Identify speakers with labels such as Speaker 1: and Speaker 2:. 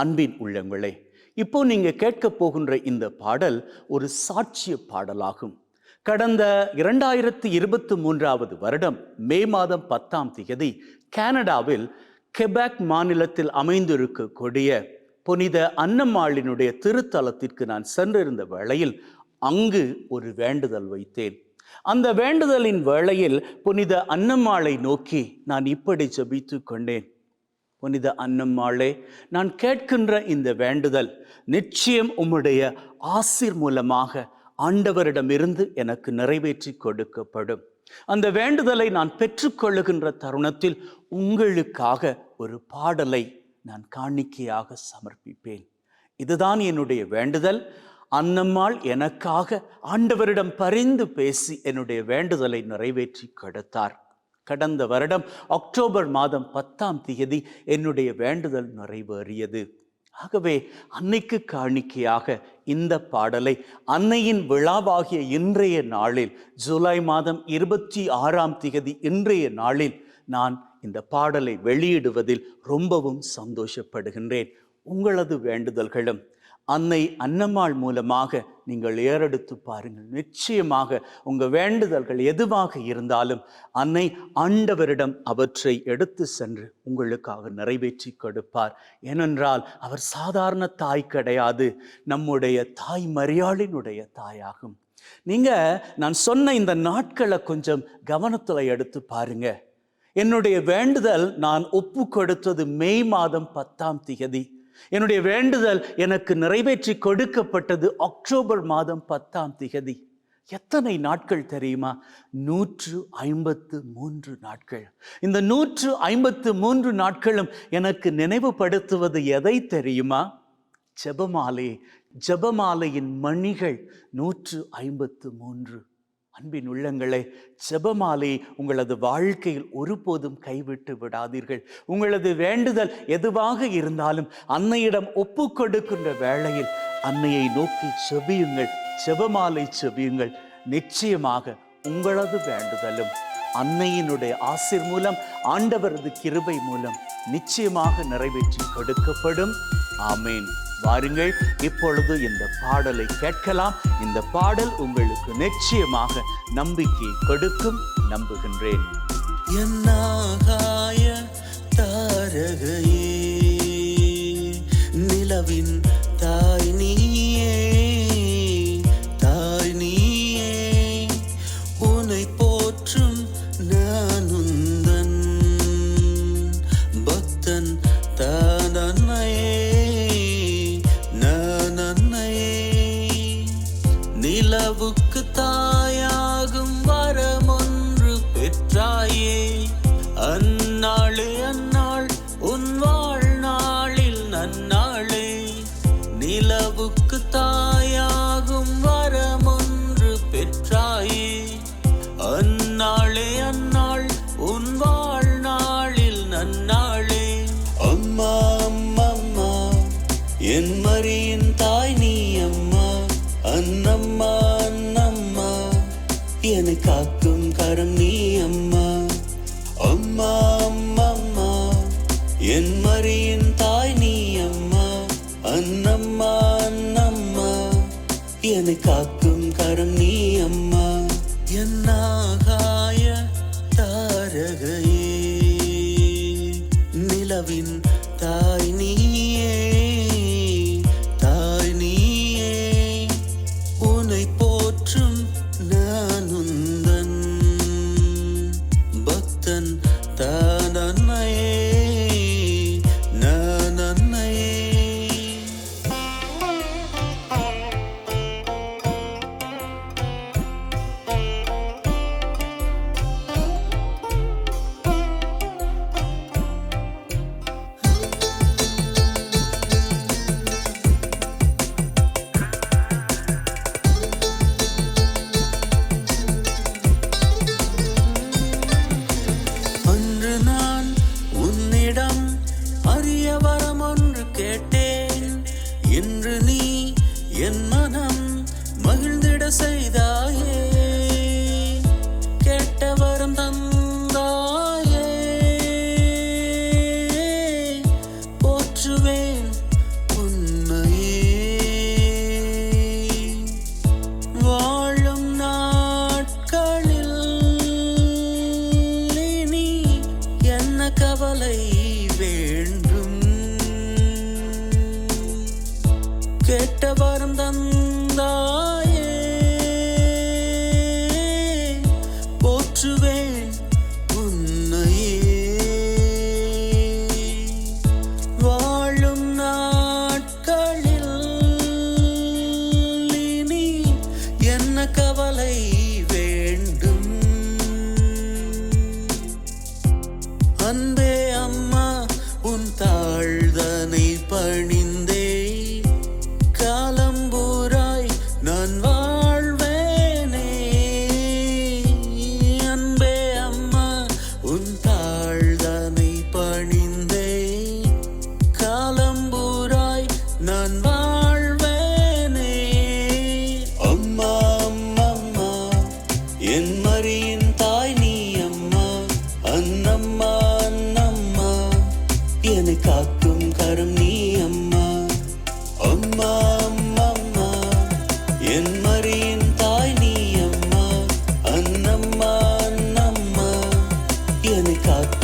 Speaker 1: அன்பின் உள்ளங்களே. இப்போ நீங்க கேட்க போகின்ற இந்த பாடல் ஒரு சாட்சிய பாடலாகும். கடந்த இரண்டாயிரத்தி இருபத்தி மூன்றாவது வருடம் மே மாதம் பத்தாம் தேதி கனடாவில் கெபேக் மாநிலத்தில் அமைந்திருக்கக்கூடிய புனித அன்னம்மாளினுடைய திருத்தலத்திற்கு நான் சென்றிருந்த வேளையில் அங்கு ஒரு வேண்டுதல் வைத்தேன். அந்த வேண்டுதலின் வேளையில் புனித அன்னம்மாளை நோக்கி நான் இப்படி ஜபித்து கொண்டேன். புனித அன்னம்மாளே நான் கேட்கின்ற இந்த வேண்டுதல் நிச்சயம் உம்முடைய ஆசிர் மூலமாக ஆண்டவரிடமிருந்து எனக்கு நிறைவேற்றி கொடுக்கப்படும். அந்த வேண்டுதலை நான் பெற்றுக்கொள்ளுகின்ற தருணத்தில் உங்களுக்காக ஒரு பாடலை நான் காணிக்கையாக சமர்ப்பிப்பேன். இதுதான் என்னுடைய வேண்டுதல். அன்னம்மாள் எனக்காக ஆண்டவரிடம் பரிந்து பேசி என்னுடைய வேண்டுதலை நிறைவேற்றி கொடுத்தார். கடந்த வருடம் அக்டோபர் மாதம் பத்தாம் தேதி என்னுடைய வேண்டுதல் நிறைவேறியது. ஆகவே அன்னைக்கு காணிக்கையாக இந்த பாடலை அன்னையின் விழாவாகிய இன்றைய நாளில் ஜூலை மாதம் இருபத்தி ஆறாம் தேதி இன்றைய நாளில் நான் இந்த பாடலை வெளியிடுவதில் ரொம்பவும் சந்தோஷப்படுகின்றேன். உங்களது வேண்டுதல்களும் அன்னை அன்னம்மாள் மூலமாக நீங்கள் ஏறெடுத்து பாருங்கள். நிச்சயமாக உங்கள் வேண்டுதல்கள் எதுவாக இருந்தாலும் அன்னை ஆண்டவரிடம் அவற்றை எடுத்து சென்று உங்களுக்காக நிறைவேற்றி கொடுப்பார். ஏனென்றால் அவர் சாதாரண தாய் கிடையாது. நம்முடைய தாய் மரியாளினுடைய தாயாகும். நீங்கள் நான் சொன்ன இந்த நாட்களை கொஞ்சம் கவனத்துல எடுத்து பாருங்க. என்னுடைய வேண்டுதல் நான் ஒப்பு கொடுத்தது மே மாதம் பத்தாம் திகதி என்னுடைய வேண்டுதல் எனக்கு நிறைவேற்றி கொடுக்கப்பட்டது அக்டோபர் மாதம் பத்தாம் திகதி. எத்தனை நாட்கள் தெரியுமா? நூற்று ஐம்பத்து மூன்று நாட்கள். இந்த நூற்று ஐம்பத்து மூன்று நாட்களும் எனக்கு நினைவுபடுத்துவது எதை தெரியுமா? ஜெபமாலை ஜெபமாலையின் மணிகள் நூற்று ஐம்பத்து மூன்று. அன்பின் உள்ளங்களே செபமாலை உங்களது வாழ்க்கையில் ஒருபோதும் கைவிட்டு விடாதீர்கள். உங்களது வேண்டுதல் எதுவாக இருந்தாலும் அன்னையிடம் ஒப்பு கொடுக்கின்ற வேளையில் அன்னையை நோக்கி செபியுங்கள் செபமாலை செபியுங்கள். நிச்சயமாக உங்களது வேண்டுதலும் அன்னையினுடைய ஆசிர் மூலம் ஆண்டவரது கிருபை மூலம் நிச்சயமாக நிறைவேற்றி கொடுக்கப்படும். ஆமேன். வாருங்கள் இப்பொழுது இந்த பாடலை கேட்கலாம். இந்த பாடல் உங்களுக்கு நிச்சயமாக நம்பிக்கை கொடுக்கும் நம்புகின்றேன்.
Speaker 2: தாரகையே நிலவின் நிலவுக்கு தாயாகும் வரமொன்று பெற்றாயே. அந்நாளே அந்நாள் உன் வாழ்நாளில் நன்னாளே. நிலவுக்கு தாயாகும் வரமொன்று பெற்றாயே. அந்நாளே அந்நாள் உன் வாழ்நாளில் நன்னாளே. அம்மா அம்மா அம்மா என் மரியின் தாய் நீ அம்மா. அன்னம்மா அன்னம்மா என காக்கும் கரம் நீ அம்மா. அம்மா அம்மா என் மறியின் தாய் நீ அம்மா. அன்னம்மா அன்னம்மா என காக்கும் கரம் நீ அம்மா. என்னாகாய தாரகையே நிலவின் ತನನಯೇ வரம் தந்தாயே. நீ அம்மா